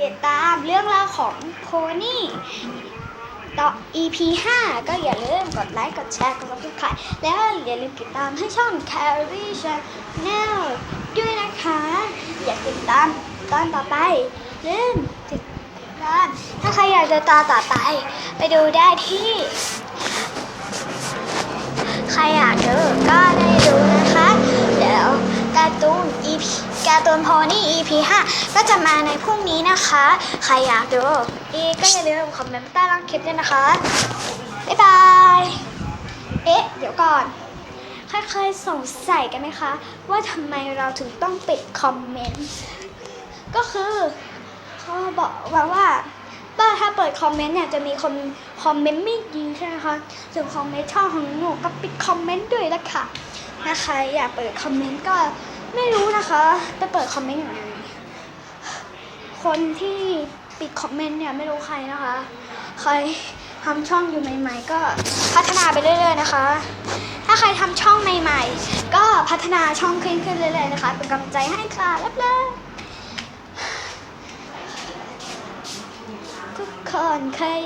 ติดตามเรื่องราวของโพนี่ต่อ EP 5 ก็อย่าลืมกดไลค์ กดแชร์ กด subscribe แล้วอย่าลืมติดตามให้ช่อง Carrie Channel ด้วยนะคะ อยากติดตามตอนต่อไปลืมติดตาม ถ้าใครอยากจะตอต่อไป ไปดูได้ที่ ใครอยากดูก็ได้ การ์ตูนโพนี่ EP 5 ก็จะมาในพรุ่งนี้นะคะ ใครอยากดูอีก็อย่าลืมคอมเมนต์ใต้ล่างคลิปด้วยนะคะ บ๊ายบาย เอ๊ะ เดี๋ยวก่อน ใครเคยสงสัยกันไหมคะ ว่าทำไมเราถึงต้องปิดคอมเมนต์ ก็คือเขาบอกว่าว่าว่าถ้าเปิดคอมเมนต์เนี่ยจะมีคนคอมเมนต์ไม่ดีใช่ไหมคะส่วนคอมเมนต์ช่องของหนูก็ปิดคอมเมนต์ด้วยละค่ะ ถ้าใครอยากเปิดคอมเมนต์ก็ ไม่รู้นะคะจะเปิดคอมเมนต์อย่างไรคนที่ปิดคอมเมนต์เนี่ยไม่รู้ใครนะคะ ใครทำช่องอยู่ใหม่ๆ ก็พัฒนาไปเรื่อยๆนะคะ ถ้าใครทำช่องใหม่ๆ ก็พัฒนาช่องขึ้นขึ้นเรื่อยๆนะคะ เป็นกำลังใจให้ค่ะรับเลยทุกคนเคย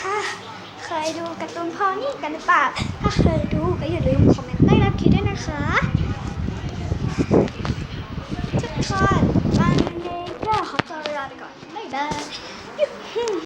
ถ้าเคยดูการ์ตูนพอนี่กันหรือเปล่าถ้าเคยดูก็อย่าลืมคอมเมนต์ใต้รับคลิปด้วยนะคะ